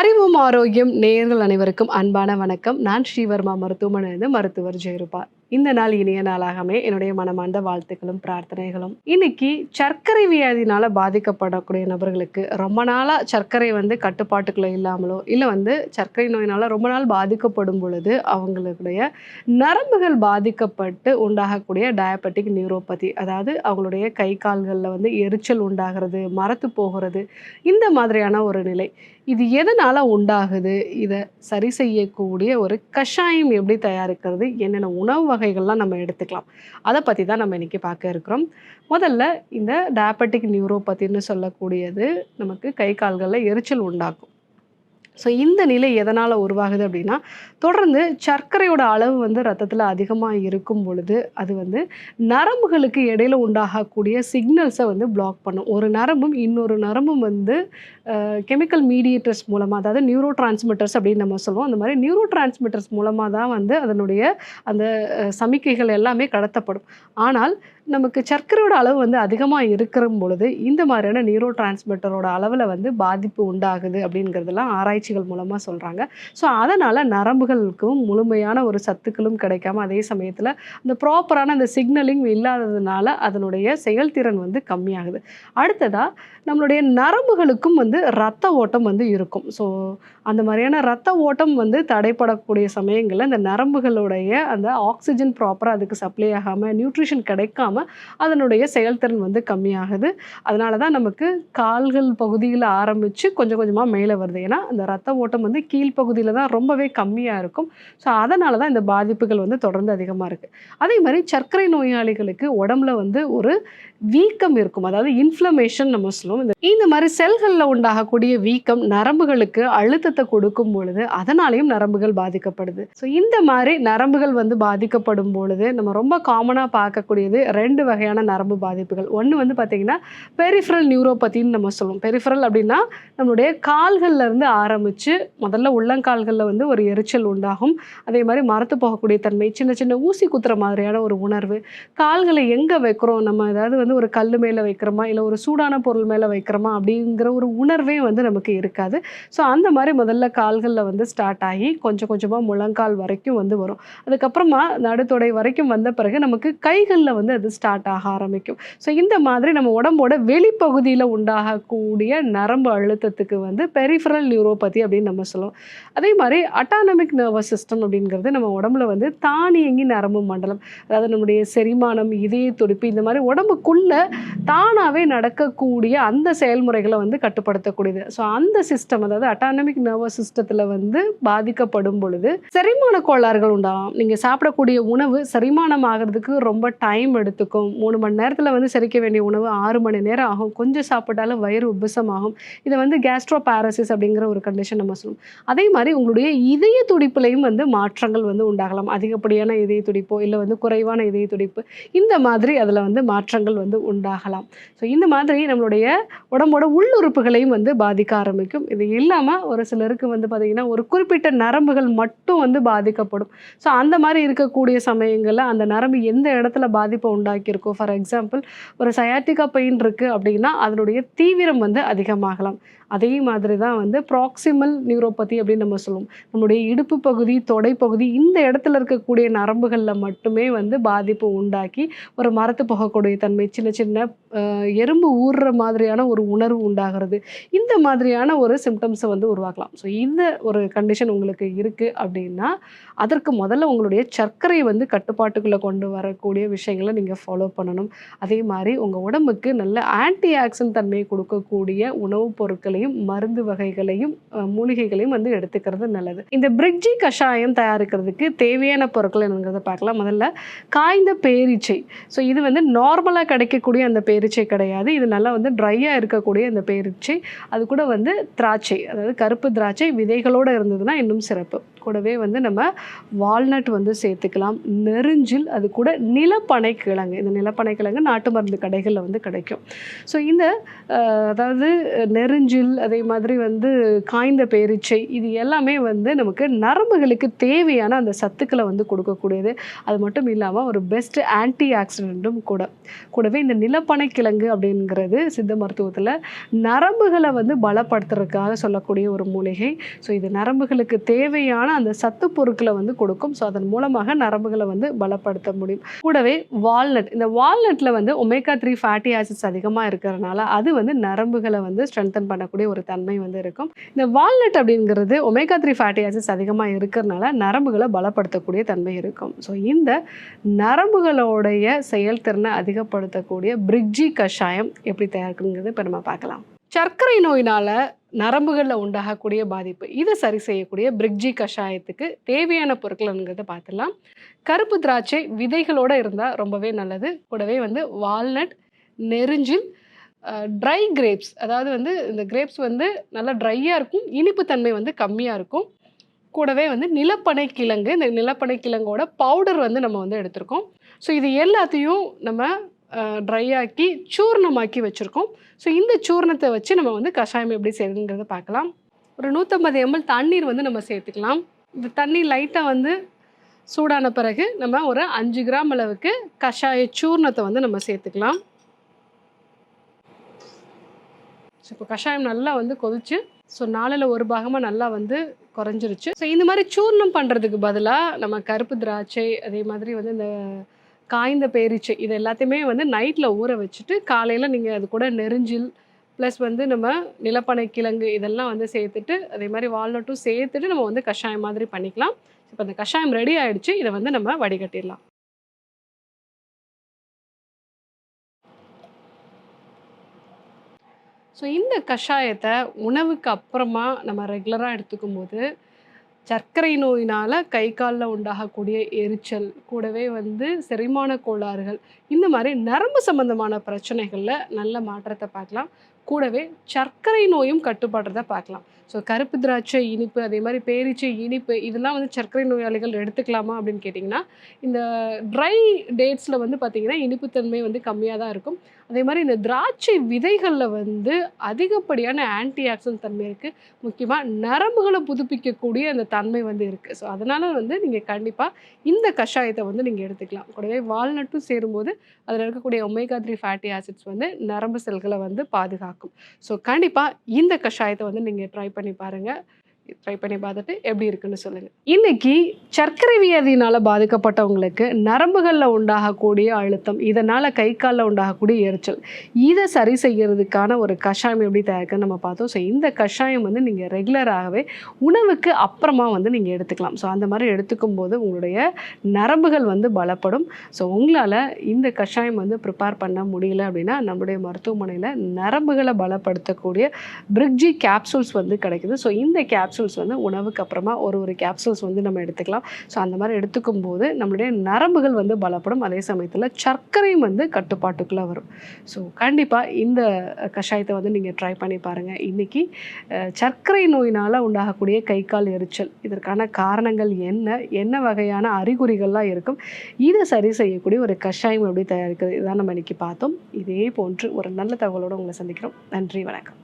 அறிவும் ஆரோக்கியம் நேயர்கள் அனைவருக்கும் அன்பான வணக்கம். நான் ஸ்ரீவர்மா மருத்துவமனையிலிருந்து மருத்துவர் ஜெயருபா. இந்த நாள் இனிய நாளாகவே என்னுடைய மனமார்ந்த வாழ்த்துக்களும் பிரார்த்தனைகளும். இன்னைக்கு சர்க்கரை வியாதினால பாதிக்கப்படக்கூடிய நபர்களுக்கு ரொம்ப நாளாக சர்க்கரை வந்து கட்டுப்பாட்டுக்குள்ள இல்லாமலோ இல்லை வந்து சர்க்கரை நோயினால ரொம்ப நாள் பாதிக்கப்படும் பொழுது அவங்களுடைய நரம்புகள் பாதிக்கப்பட்டு உண்டாகக்கூடிய டயபெட்டிக் நியூரோபதி அதாவது அவங்களுடைய கை கால்களில் வந்து எரிச்சல் உண்டாகிறது மரத்து போகிறது இந்த மாதிரியான ஒரு நிலை. இது எதனால் உண்டாகுது? இதை சரி செய்யக்கூடிய ஒரு கஷாயம் எப்படி தயாரிக்கிறது? என்னென்ன உணவு வகைகள்லாம் நம்ம எடுத்துக்கலாம். அதை பற்றி தான் நம்ம இன்றைக்கி பார்க்க இருக்கிறோம். முதல்ல இந்த டயபெட்டிக் நியூரோபத்தின்னு சொல்லக்கூடியது நமக்கு கை கால்களில் எரிச்சல் உண்டாக்கும். ஸோ இந்த நிலை எதனால் உருவாகுது அப்படின்னா தொடர்ந்து சர்க்கரையோட அளவு வந்து ரத்தத்தில் அதிகமாக இருக்கும் பொழுது அது வந்து நரம்புகளுக்கு இடையில உண்டாகக்கூடிய சிக்னல்ஸை வந்து பிளாக் பண்ணும். ஒரு நரம்பும் இன்னொரு நரம்பும் வந்து கெமிக்கல் மீடியேட்டர்ஸ் மூலமாக அதாவது நியூரோ டிரான்ஸ்மிட்டர்ஸ் அப்படின்னு நம்ம சொல்லுவோம். அந்த மாதிரி நியூரோ டிரான்ஸ்மிட்டர்ஸ் மூலமாக தான் வந்து அதனுடைய அந்த சமிக்கைகள் எல்லாமே கடத்தப்படும். ஆனால் நமக்கு சர்க்கரையோட அளவு வந்து அதிகமாக இருக்கிற பொழுது இந்த மாதிரியான நியூரோ டிரான்ஸ்மிட்டரோட அளவில் வந்து பாதிப்பு உண்டாகுது அப்படிங்கிறதெல்லாம் ஆராய்ச்சிகள் மூலமாக சொல்கிறாங்க ஸோ அதனால் நரம்புகளுக்கும் முழுமையான ஒரு சத்துக்களும் கிடைக்காம அதே சமயத்தில் அந்த ப்ராப்பரான அந்த சிக்னலிங் இல்லாததுனால அதனுடைய செயல்திறன் வந்து கம்மியாகுது. அடுத்ததாக நம்மளுடைய நரம்புகளுக்கும் வந்து ரத்த ஓட்டம் வந்து இருக்கும். ஸோ அந்த மாதிரியான ரத்த ஓட்டம் வந்து தடைப்படக்கூடிய சமயங்களில் இந்த நரம்புகளுடைய அந்த ஆக்சிஜன் ப்ராப்பராக அதுக்கு சப்ளை ஆகாமல் நியூட்ரிஷன் கிடைக்காம அதனுடைய செயல்திறன் வந்து கம்மியாகுது. அதனால தான் நமக்கு கால்கள் பகுதியில் ஆரம்பித்து கொஞ்சம் கொஞ்சமாக மேலே வருது. ஏன்னா அந்த ரத்த ஓட்டம் வந்து கீழ்ப்பகுதியில் தான் ரொம்பவே கம்மியாக இருக்கும். ஸோ அதனால தான் இந்த பாதிப்புகள் வந்து தொடர்ந்து அதிகமாக இருக்குது அதே மாதிரி சர்க்கரை நோயாளிகளுக்கு உடம்புல வந்து ஒரு வீக்கம் இருக்கும். அதாவது இன்ஃப்ளமேஷன் நம்ம சொல்லுவோம். இந்த மாதிரி செல்களில் உண்டாகக்கூடிய வீக்கம் நரம்புகளுக்கு அழுத்தத்தை கொடுக்கும் பொழுது அதனாலையும் நரம்புகள் பாதிக்கப்படுது. ஸோ இந்த மாதிரி நரம்புகள் வந்து பாதிக்கப்படும் பொழுது நம்ம ரொம்ப காமனாக பார்க்கக்கூடியது ரெண்டு வகையான நரம்பு பாதிப்புகள். ஒன்று வந்து பார்த்திங்கன்னா பெரிஃபரல் நியூரோபத்தின்னு நம்ம சொல்லுவோம். பெரிஃபரல் அப்படின்னா நம்மளுடைய கால்கள்ல இருந்து ஆரம்பித்து முதல்ல உள்ளங்கால்களில் வந்து ஒரு எரிச்சல் உண்டாகும். அதே மாதிரி மரத்து போகக்கூடிய தன்மை சின்ன சின்ன ஊசி குத்துற மாதிரியான ஒரு உணர்வு. கால்களை எங்கே வைக்கிறோம்? நம்ம ஏதாவது வந்து ஒரு கல் மேலே வைக்கிறோமா? இல்லை ஒரு சூடான பொருள் மேலே வைக்கிறோமா? அப்படிங்கிற ஒரு உணர்வு வந்து நமக்கு இருக்காது. ஸோ அந்த மாதிரி முதல்ல கால்களில் வந்து ஸ்டார்ட் ஆகி கொஞ்சம் கொஞ்சமாக முழங்கால் வரைக்கும் வந்து வரும். அதுக்கப்புறமா நடுத்தொடை வரைக்கும் வந்த பிறகு நமக்கு கைகளில் வந்து அது ஸ்டார்ட் ஆக ஆரம்பிக்கும். ஸோ இந்த மாதிரி நம்ம உடம்போட வெளிப்பகுதியில் உண்டாகக்கூடிய நரம்பு அழுத்தத்துக்கு வந்து பெரிஃபரல் நியூரோபதி அப்படின்னு நம்ம சொல்லுவோம். அதே மாதிரி அட்டானமிக் நர்வஸ் சிஸ்டம் அப்படிங்கிறது நம்ம உடம்புல வந்து தானியங்கி நரம்பு மண்டலம் அதாவது நம்முடைய செரிமானம் இதய துடிப்பு இந்த மாதிரி உடம்புக்குள்ள தானாகவே நடக்கக்கூடிய அந்த செயல்முறைகளை வந்து கட்டுப்படுத்த ஏற்படுத்தக்கூடியது. ஸோ அந்த சிஸ்டம் அதாவது அட்டானமிக் நர்வஸ் சிஸ்டத்தில் வந்து பாதிக்கப்படும் பொழுது செரிமான கோளாறுகள் உண்டாகும். நீங்கள் சாப்பிடக்கூடிய உணவு செரிமானம் ஆகிறதுக்கு ரொம்ப டைம் எடுத்துக்கும். மூணு மணி நேரத்தில் வந்து செரிக்க வேண்டிய உணவு ஆறு மணி நேரம் ஆகும். கொஞ்சம் சாப்பிட்டாலும் வயிறு உபசமாகும் இதை வந்து கேஸ்ட்ரோ பேரசிஸ் அப்படிங்கிற ஒரு கண்டிஷன் நம்ம சொல்லுவோம். அதே மாதிரி உங்களுடைய இதய துடிப்புலையும் வந்து மாற்றங்கள் வந்து உண்டாகலாம். அதிகப்படியான இதய துடிப்போ இல்லை வந்து குறைவான இதய துடிப்பு இந்த மாதிரி அதில் வந்து மாற்றங்கள் வந்து உண்டாகலாம். ஸோ இந்த மாதிரி நம்மளுடைய உடம்போட உள்ளுறுப்புகளையும் வந்து பாதிக்க ஆரம்பிக்கும். இது இல்லாமல் ஒரு சிலருக்கு வந்து பார்த்திங்கன்னா ஒரு குறிப்பிட்ட நரம்புகள் மட்டும் வந்து பாதிக்கப்படும். ஸோ அந்த மாதிரி இருக்கக்கூடிய சமயங்களில் அந்த நரம்பு எந்த இடத்துல பாதிப்பை உண்டாக்கியிருக்கோ ஃபார் எக்ஸாம்பிள் ஒரு சயாட்டிக்கா பெயின் இருக்குது அப்படின்னா அதனுடைய தீவிரம் வந்து அதிகமாகலாம். அதே மாதிரி தான் வந்து ப்ராக்சிமல் நியூரோபதி அப்படின்னு நம்ம சொல்லுவோம். நம்முடைய இடுப்பு பகுதி தொடை பகுதி இந்த இடத்துல இருக்கக்கூடிய நரம்புகளில் மட்டுமே வந்து பாதிப்பு உண்டாக்கி ஒரு மரத்து போகக்கூடிய தன்மை சின்ன சின்ன எறும்பு ஊறுற மாதிரியான ஒரு உணர்வு உண்டாகிறது. இந்த மாதிரியான ஒரு சிம்டம்ஸை வந்து உருவாக்கலாம். ஸோ இந்த ஒரு கண்டிஷன் உங்களுக்கு இருக்குது அப்படின்னா அதற்கு முதல்ல உங்களுடைய சர்க்கரை வந்து கட்டுப்பாட்டுக்குள்ளே கொண்டு வரக்கூடிய விஷயங்களை நீங்கள் ஃபாலோ பண்ணணும். அதே மாதிரி உங்கள் உடம்புக்கு நல்ல ஆன்டி ஆக்சிடென்ட் தன்மையை கொடுக்கக்கூடிய உணவுப் பொருட்களை வகைகளையும் மருந்து வகைகளையும் மூலிகைகளையும் வந்து எடுத்துக்கிறது நல்லது. இந்த பிரிட்ஜி கஷாயம் தயாரிக்கிறதுக்கு தேவையான பொருட்கள் என்னங்கிறத பார்க்கலாம். முதல்ல காய்ந்த பேரீச்சை. ஸோ இது வந்து நார்மலாக கிடைக்கக்கூடிய அந்த பேரீச்சை கிடையாது. இது நல்லா வந்து ட்ரையாக இருக்கக்கூடிய அந்த பேரீச்சை. அது கூட வந்து திராட்சை. அதாவது கருப்பு திராட்சை விதைகளோடு இருந்ததுன்னா இன்னும் சிறப்பு. கூடவே வந்து நம்ம வால்நட் வந்து சேர்த்துக்கலாம். நெருஞ்சில் அது கூட நிலப்பனை கிழங்கு. இந்த நிலப்பனை கிழங்கு நாட்டு மருந்து கடைகளில் வந்து கிடைக்கும். ஸோ இந்த அதாவது நெருஞ்சில் அதே மாதிரி வந்து காய்ந்த பேரிச்சை இது எல்லாமே வந்து நமக்கு நரம்புகளுக்கு தேவையான அந்த சத்துக்களை வந்து கொடுக்கக்கூடியது. அது மட்டும் இல்லாமல் ஒரு பெஸ்ட் ஆன்டி ஆக்சிடென்ட்டும் கூட. கூடவே இந்த நிலப்பனைக்கிழங்கு அப்படிங்கிறது சித்த மருத்துவத்தில் நரம்புகளை வந்து பலப்படுத்துறதுக்காக சொல்லக்கூடிய ஒரு மூலிகை. ஸோ இது நரம்புகளுக்கு தேவையான அந்த சத்து பொருட்களை வந்து கொடுக்கும். ஸோ அதன் மூலமாக நரம்புகளை வந்து பலப்படுத்த முடியும். கூடவே வால்நட் இந்த வால்நட்டில் வந்து ஒமேகா த்ரீ ஃபேட்டி ஆசிட்ஸ் அதிகமாக இருக்கிறதுனால அது வந்து நரம்புகளை வந்து ஸ்ட்ரென்தன் பண்ணக்கூடிய ஒரு தன்மை வந்து இருக்கும். இந்த வால்நட் அப்படிங்கிறது ஒமேகா த்ரீ ஃபேட்டி ஆசிட்ஸ் அதிகமாக இருக்கிறதுனால நரம்புகளை பலப்படுத்தக்கூடிய தன்மை இருக்கும். ஸோ இந்த நரம்புகளோடைய செயல்திறனை அதிகப்படுத்தக்கூடிய பிரிட்ஜி கஷாயம் எப்படி தயாரிக்கணுங்கிறது இப்போ நம்ம பார்க்கலாம். சர்க்கரை நோயினால் நரம்புகளில் உண்டாகக்கூடிய பாதிப்பு இதை சரி செய்யக்கூடிய பிரிட்ஜி கஷாயத்துக்கு தேவையான பொருட்கள்ங்கிறத பார்த்துடலாம். கருப்பு திராட்சை விதைகளோடு இருந்தால் ரொம்பவே நல்லது. கூடவே வந்து வால்நட் நெருஞ்சில் ட்ரை கிரேப்ஸ் அதாவது வந்து இந்த கிரேப்ஸ் வந்து நல்லா ட்ரையாக இருக்கும் இனிப்பு தன்மை வந்து கம்மியாக இருக்கும். கூடவே வந்து நிலப்பனை கிழங்கு. இந்த நிலப்பனை கிழங்கோட பவுடர் வந்து நம்ம வந்து எடுத்திருக்கோம். ஸோ இது எல்லாத்தையும் நம்ம ட்ரை ஆக்கி சூர்ணமாக்கி வச்சுருக்கோம். ஸோ இந்த சூர்ணத்தை வச்சு நம்ம வந்து கஷாயம் எப்படி செய்யுதுங்கிறத பார்க்கலாம். ஒரு நூற்றம்பது எம்எல் தண்ணீர் வந்து நம்ம சேர்த்துக்கலாம். இந்த தண்ணி லைட்டாக வந்து சூடான பிறகு நம்ம ஒரு அஞ்சு கிராம் அளவுக்கு கஷாய சூர்ணத்தை வந்து நம்ம சேர்த்துக்கலாம். ஸோ இப்போ கஷாயம் நல்லா வந்து கொதிச்சு ஸோ நாளில் ஒரு பாகமாக நல்லா வந்து குறைஞ்சிருச்சு. ஸோ இந்த மாதிரி சூர்ணம் பண்ணுறதுக்கு பதிலாக நம்ம கருப்பு திராட்சை அதே மாதிரி வந்து இந்த காய்ந்த பேரிச்சை இது எல்லாத்தையுமே வந்து நைட்டில் ஊற வச்சுட்டு காலையில் நீங்கள் அது கூட நெருஞ்சில் ப்ளஸ் வந்து நம்ம நிலப்பனை கிழங்கு இதெல்லாம் வந்து சேர்த்துட்டு அதே மாதிரி வால்நட்டும் சேர்த்துட்டு நம்ம வந்து கஷாயம் மாதிரி பண்ணிக்கலாம். இப்போ அந்த கஷாயம் ரெடி ஆகிடுச்சு இதை வந்து நம்ம வடிகட்டிடலாம். ஸோ இந்த கஷாயத்தை உணவுக்கு அப்புறமா நம்ம ரெகுலராக எடுத்துக்கும் போது சர்க்கரை நோயினால் கை காலில் உண்டாகக்கூடிய எரிச்சல் கூடவே வந்து செரிமான கோளாறுகள் இந்த மாதிரி நரம்பு சம்பந்தமான பிரச்சனைகளில் நல்ல மாற்றத்தை பார்க்கலாம். கூடவே சர்க்கரை நோயும் கட்டுப்படுறத பார்க்கலாம். ஸோ கருப்பு திராட்சை இனிப்பு அதே மாதிரி பேரிச்சை இனிப்பு இதெல்லாம் வந்து சர்க்கரை நோயாளிகள் எடுத்துக்கலாமா அப்படின்னு கேட்டிங்கன்னா இந்த ட்ரை டேட்ஸில் வந்து பார்த்திங்கன்னா இனிப்புத்தன்மை வந்து கம்மியாக தான் இருக்கும். அதே மாதிரி இந்த திராட்சை விதைகளில் வந்து அதிகப்படியான ஆன்டி ஆக்சிடென்ட் தன்மை இருக்குது முக்கியமாக நரம்புகளை புதுப்பிக்கக்கூடிய அந்த தன்மை வந்து இருக்குது ஸோ அதனால் வந்து நீங்கள் கண்டிப்பாக இந்த கஷாயத்தை வந்து நீங்கள் எடுத்துக்கலாம். கூடவே வால்நட்டும் சேரும்போது அதில் இருக்கக்கூடிய ஒமேகா த்ரீ ஃபேட்டி ஆசிட்ஸ் வந்து நரம்பு செல்களை வந்து பாதுகாக்கும். ஸோ கண்டிப்பாக இந்த கஷாயத்தை வந்து நீங்கள் ட்ரை பண்ணி பாருங்கள் ட்ரை பண்ணி பார்த்துட்டு எப்படி இருக்குன்னு சொல்லுங்கள் இன்றைக்கி சர்க்கரை வியாதியினால் பாதிக்கப்பட்டவங்களுக்கு நரம்புகளில் உண்டாகக்கூடிய அழுத்தம் இதனால் கை காலில் உண்டாகக்கூடிய எரிச்சல் இதை சரி செய்கிறதுக்கான ஒரு கஷாயம் எப்படி தயாரிக்குன்னு நம்ம பார்த்தோம். ஸோ இந்த கஷாயம் வந்து நீங்கள் ரெகுலராகவே உணவுக்கு அப்புறமா வந்து நீங்கள் எடுத்துக்கலாம். ஸோ அந்த மாதிரி எடுத்துக்கும் போது உங்களுடைய நரம்புகள் வந்து பலப்படும். ஸோ உங்களால் இந்த கஷாயம் வந்து ப்ரிப்பேர் பண்ண முடியல அப்படின்னா நம்முடைய மருத்துவமனையில் நரம்புகளை பலப்படுத்தக்கூடிய பிரிக்ஜி கேப்சூல்ஸ் வந்து கிடைக்குது. ஸோ இந்த கேப்சூல்ஸ் வந்து உணவுக்கு அப்புறமா ஒரு ஒரு கேப்சூல்ஸ் வந்து நம்ம எடுத்துக்கலாம். எடுத்துக்கலாம் ஸோ அந்த மாதிரி எடுத்துக்கும் போது நம்மளுடைய நரம்புகள் வந்து பலப்படும். அதே சமயத்தில் சர்க்கரையும் வந்து கட்டுப்பாட்டுக்குள்ளே வரும். ஸோ கண்டிப்பாக இந்த கஷாயத்தை வந்து நீங்கள் ட்ரை பண்ணி பாருங்கள் இன்றைக்கி சர்க்கரை நோயினால் உண்டாகக்கூடிய கை கால் எரிச்சல் இதற்கான காரணங்கள் என்ன என்ன வகையான அறிகுறிகள்லாம் இருக்கும் இதை சரி செய்யக்கூடிய ஒரு கஷாயம் எப்படி தயாரிக்கிறது இதான் நம்ம இன்றைக்கி பார்த்தோம். இதே போன்று ஒரு நல்ல தகவலோடு உங்களை சந்திக்கிறோம். நன்றி வணக்கம்.